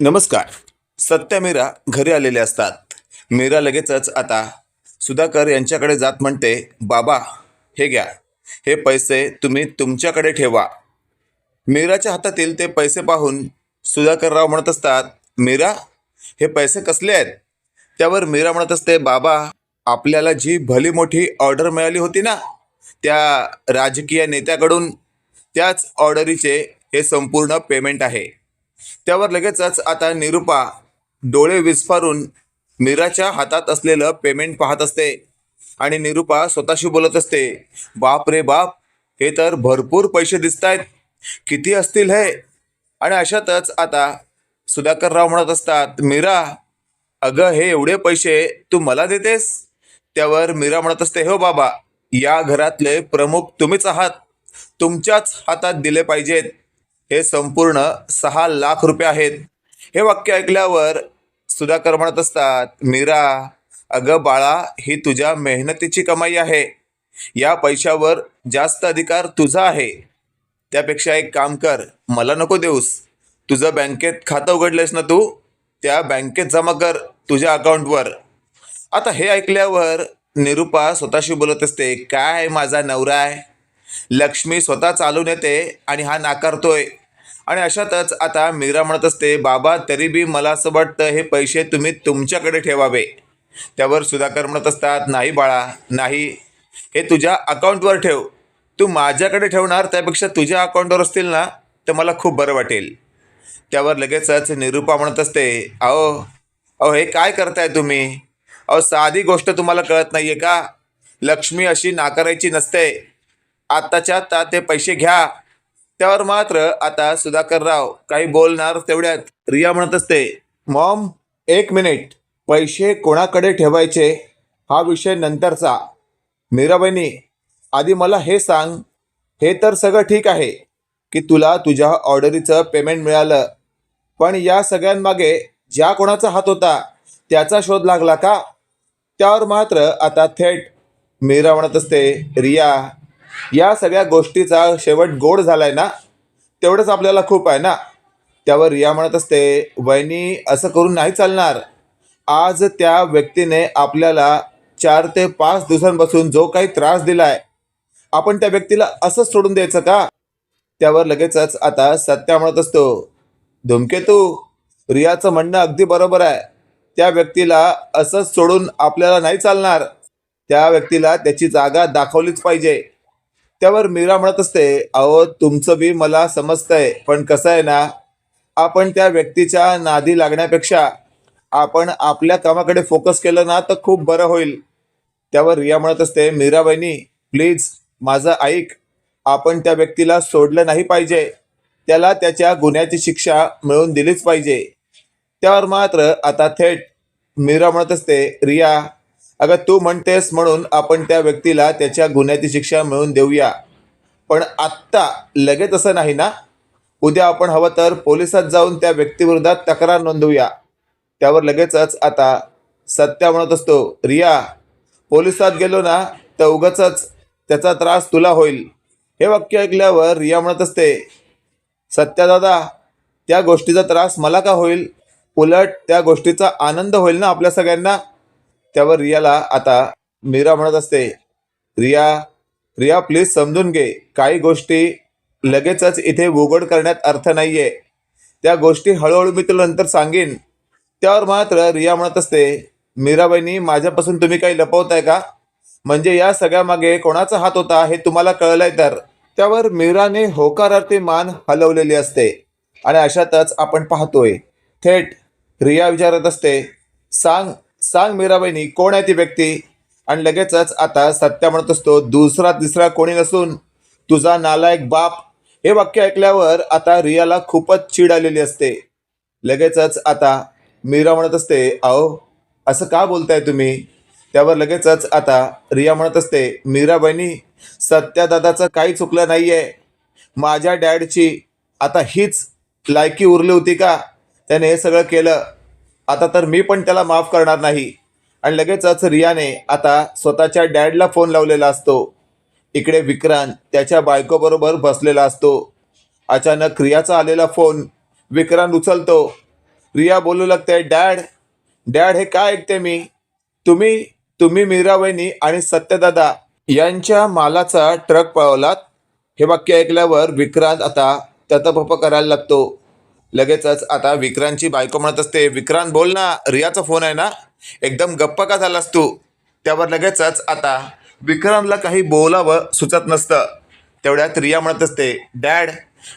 नमस्कार. सत्य मीरा घरी आलेले असतात. मीरा लगेचच आता सुधाकर यांच्याकडे जात म्हणते बाबा हे घ्या. हे पैसे तुम्ही तुमच्याकडे ठेवा. मीराच्या हातातील ते पैसे पाहून सुधाकरराव म्हणत असतात मीरा हे पैसे कसले आहेत? त्यावर मीरा म्हणत असते बाबा आपल्याला जी भली मोठी ऑर्डर मिळाली होती ना त्या राजकीय नेत्याकडून त्याच ऑर्डरीचे हे संपूर्ण पेमेंट आहे. त्यावर लगेचच आता निरुपा डोळे विस्फारून मीराच्या हातात असलेलं पेमेंट पाहत असते. आणि निरुपा स्वतःशी बोलत असते बाप रे बाप हे तर भरपूर पैसे दिसत आहेत किती असतील हे? आणि अशातच आता सुधाकरराव म्हणत असतात मीरा अगं हे एवढे पैसे तू मला देतेस? त्यावर मीरा म्हणत असते हो बाबा या घरातले प्रमुख तुम्हीच आहात. तुमच्याच हातात दिले पाहिजेत. हे संपूर्ण सहा लाख रुपये आहेत. हे वाक्य ऐकल्यावर सुधाकर म्हणत असतात मीरा अगं बाळा ही तुझ्या मेहनतीची कमाई आहे. या पैशावर जास्त अधिकार तुझा आहे. त्यापेक्षा एक काम कर मला नको देऊस. तुझं बँकेत खातं उघडलेस ना तू? त्या बँकेत जमा कर तुझ्या अकाउंटवर. आता हे ऐकल्यावर निरुपा स्वतःशी बोलत असते काय माझा नवरा आहे? लक्ष्मी स्वतः चालून येते आणि हा नाकारतोय. आणि अशातच आता मीरा म्हणत असते बाबा तरी बी मला असं वाटतं हे पैसे तुम्ही तुमच्याकडे ठेवावे. त्यावर सुधाकर म्हणत असतात नाही बाळा नाही. हे तुझ्या अकाउंटवर ठेव. तू माझ्याकडे ठेवणार त्यापेक्षा तुझ्या अकाउंटवर असतील ना तर मला खूप बरं वाटेल. त्यावर लगेचच निरुपा म्हणत असते अहो अहो हे काय करताय तुम्ही? अहो साधी गोष्ट तुम्हाला कळत नाही आहे का? लक्ष्मी अशी नाकारायची नसते. आत्ताच्या आत्ता ते पैसे घ्या. त्यावर मात्र आता सुधाकरराव काही बोलणार तेवढ्यात रिया म्हणत असते मॉम एक मिनिट. पैसे कोणाकडे ठेवायचे? हा विषय नंतरचा. मीराबाईनी आधी मला हे सांग. हे तर सगळं ठीक आहे की तुला तुझ्या ऑर्डरीचं पेमेंट मिळालं. पण या सगळ्यांमागे ज्या कोणाचा हात होता त्याचा शोध लागला का? त्यावर मात्र आता थेट मीरा म्हणत असते रिया या सगळ्या गोष्टीचा शेवट गोड झालाय ना तेवढंच आपल्याला खूप आहे ना. त्यावर रिया म्हणत असते वहिनी असं करून नाही चालणार. आज त्या व्यक्तीने आपल्याला चार ते पाच दिवसांपासून जो काही त्रास दिलाय आपण त्या व्यक्तीला असंच सोडून द्यायचं का? त्यावर लगेचच आता सत्या म्हणत असतो धुमकेतू रियाचं म्हणणं अगदी बरोबर आहे. त्या व्यक्तीला असंच सोडून आपल्याला नाही चालणार. त्या व्यक्तीला त्याची जागा दाखवलीच पाहिजे. त्यावर मीरा म्हणत असते अहो तुमचं बी मला समजतंय पण कसं आहे ना आपण त्या व्यक्तीच्या नादी लागण्यापेक्षा आपण आपल्या कामाकडे फोकस केलं ना तर खूप बरं होईल. त्यावर रिया म्हणत असते मीराबाईनी प्लीज माझं ऐक आपण त्या व्यक्तीला सोडलं नाही पाहिजे. त्याला त्याच्या गुन्ह्याची शिक्षा मिळवून दिलीच पाहिजे. त्यावर मात्र आता थेट मीरा म्हणत असते रिया अगं तू म्हणतेस म्हणून आपण त्या व्यक्तीला त्याच्या गुन्ह्याची शिक्षा मिळवून देऊया. पण आत्ता लगेच असं नाही ना? उद्या आपण हवं तर पोलिसात जाऊन त्या व्यक्तीविरोधात तक्रार नोंदवूया. त्यावर लगेचच आता सत्या म्हणत असतो रिया पोलिसात गेलो ना तर उगाचच त्याचा त्रास तुला होईल. हे वाक्य ऐकल्यावर रिया म्हणत असते सत्या दादा त्या गोष्टीचा त्रास मला का होईल? उलट त्या गोष्टीचा आनंद होईल ना आपल्या सगळ्यांना? त्यावर रियाला आता मीरा म्हणत असते रिया रिया प्लीज समजून घे. काही गोष्टी लगेचच इथे उघड करण्यात अर्थ नाहीये. त्या गोष्टी हळूहळू मी तुला नंतर सांगेन. त्यावर मात्र रिया म्हणत असते मीराबाईंनी माझ्यापासून तुम्ही काही लपवताय का? म्हणजे या सगळ्यामागे कोणाचा हात होता हे तुम्हाला कळलंय तर? त्यावर मीराने होकारार्थी मान हलवलेली असते आणि अशातच आपण पाहतोय थेट रिया विचारत असते सांग सांग मीराबाईनी कोण आहे ती व्यक्ती? आणि लगेचच आता सत्या म्हणत असतो दुसरा तिसरा कोणी नसून तुझा नालायक बाप. हे वाक्य ऐकल्यावर आता रियाला खूपच चीड आलेली असते. लगेचच आता मीरा म्हणत असते अहो असं का बोलताय तुम्ही? त्यावर लगेचच आता रिया म्हणत असते मीरा बहिणी सत्यादादाचं काही चुकलं नाही आहे माझ्या डॅडची आता हीच लायकी उरली होती का? त्याने हे सगळं केलं. आता तर मी पण त्याला माफ करणार नाही. आणि लगेचच रियाने आता स्वतःच्या डॅडला फोन लावलेला असतो. इकडे विक्रांत त्याच्या बायकोबरोबर बसलेला असतो. अचानक रियाचा आलेला फोन. विक्रांत उचलतो. रिया बोलू लागते डॅड डॅड हे काय ऐकते मी? तुम्ही तुम्ही मीरावहिनी आणि सत्यदादा यांच्या मालाचा ट्रक पळवलात? हे वाक्य ऐकल्यावर विक्रांत आता ततपप करायला लागतो. लगेचच आता विक्रांतची बायको म्हणत असते विक्रांत बोल ना रियाचा फोन आहे ना. एकदम गप्प का झालास तू? त्यावर लगेचच आता विक्रांतला काही बोलावं सुचत नसतं. तेवढ्यात रिया म्हणत असते डॅड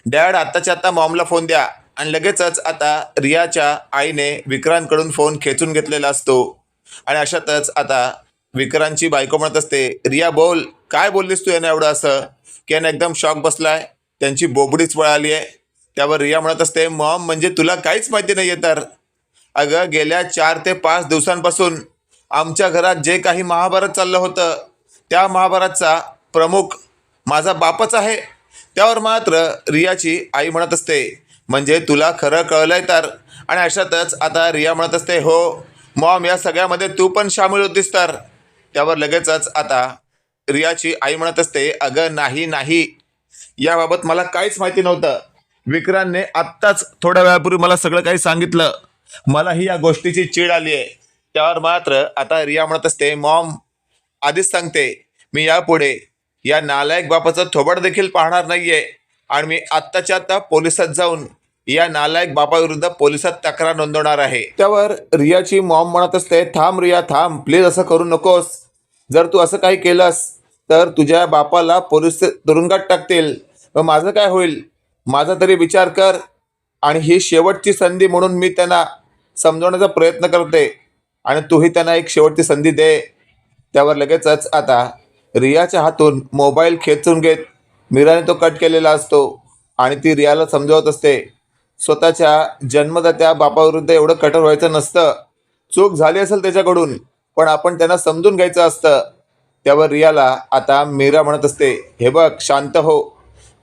डॅड आत्ताच्या आत्ता मॉमला फोन द्या. आणि लगेचच आता रियाच्या आईने विक्रांतकडून फोन खेचून घेतलेला असतो. आणि अशातच आता विक्रांतची बायको म्हणत असते रिया बोल काय बोललीस तू यानं एवढं असं? की यानं एकदम शॉक बसलाय त्यांची बोबडीच वळाली आहे त्यावर रिया म्हणत असते मॉम म्हणजे तुला काहीच माहिती नाही आहे तर? अगं गेल्या चार ते पाच दिवसांपासून आमच्या घरात जे काही महाभारत चाललं होतं त्या महाभारतचा प्रमुख माझा बापच आहे. त्यावर मात्र रियाची आई म्हणत असते म्हणजे तुला खरं कळलं आहे तर? आणि अशातच आता रिया म्हणत असते हो मॉम या सगळ्यामध्ये तू पण सामील होतीस तर? त्यावर लगेचच आता रियाची आई म्हणत असते अगं नाही नाही. याबाबत मला काहीच माहिती नव्हतं. विक्रांतने आत्ताच थोड्या वेळापूर्वी मला सगळं काही सांगितलं. मलाही या गोष्टीची चीड आली आहे. त्यावर मात्र आता रिया म्हणत असते मॉम आधीच सांगते मी यापुढे या नालायक बापाचं थोबड देखील पाहणार नाहीये आणि मी आत्ताच्या आत्ता पोलिसात जाऊन या नालायक बापाविरुद्ध पोलिसात तक्रार नोंदवणार आहे. त्यावर रियाची मॉम म्हणत असते थांब रिया थांब प्लीज असं करू नकोस. जर तू असं काही केलंस तर तुझ्या बापाला पोलीस तुरुंगात टाकतील. व माझं काय होईल? माझा तरी विचार कर आणि ही शेवटची संधी म्हणून मी त्यांना समजवण्याचा प्रयत्न करते आणि तूही त्यांना एक शेवटची संधी दे. त्यावर लगेचच आता रियाच्या हातून मोबाईल खेचून घेत मीराने तो कट केलेला असतो आणि ती रियाला समजावत असते. स्वतःच्या जन्मदात्या बापाविरुद्ध एवढं कठोर व्हायचं नसतं. चूक झाली असेल त्याच्याकडून पण आपण त्यांना समजून घ्यायचं असतं. त्यावर रियाला आता मीरा म्हणत असते हे बघ शांत हो.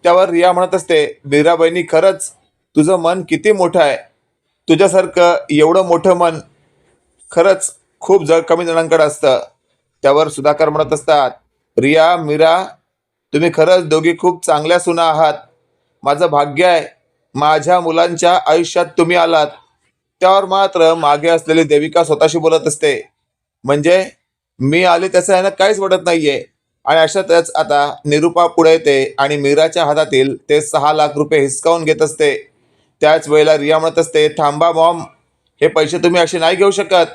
त्यावर रिया म्हणत असते मीरा बहिणी खरंच तुझं मन किती मोठं आहे? तुझ्यासारखं एवढं मोठं मन खरंच खूप जळ कमी जणांकडे असतं. त्यावर सुधाकर म्हणत असतात रिया मीरा तुम्ही खरंच दोघी खूप चांगल्या सुना आहात. माझं भाग्य आहे माझ्या मुलांच्या आयुष्यात तुम्ही आलात. त्यावर मात्र मागे असलेली देविका स्वतःशी बोलत असते म्हणजे मी आले त्याचं यानं काहीच वाटत नाहीये. आणि अशातच आता निरुपा पुढे येते आणि मीराच्या हातातील ते सहा लाख रुपये हिसकावून घेत असते. त्याच वेळेला रिया म्हणत असते थांबा मॉम हे पैसे तुम्ही असे नाही घेऊ शकत.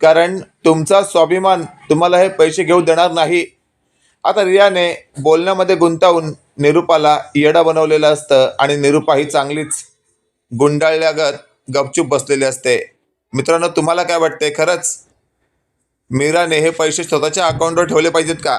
कारण तुमचा स्वाभिमान तुम्हाला हे पैसे घेऊ देणार नाही. आता रियाने बोलण्यामध्ये गुंतावून निरुपाला येडा बनवलेलं असतं आणि निरुपा ही चांगलीच गुंडाळल्यागत गपचूप बसलेली असते. मित्रांनो तुम्हाला काय वाटते खरंच मीराने हे पैसे स्वतःच्या अकाउंटवर ठेवले पाहिजेत का?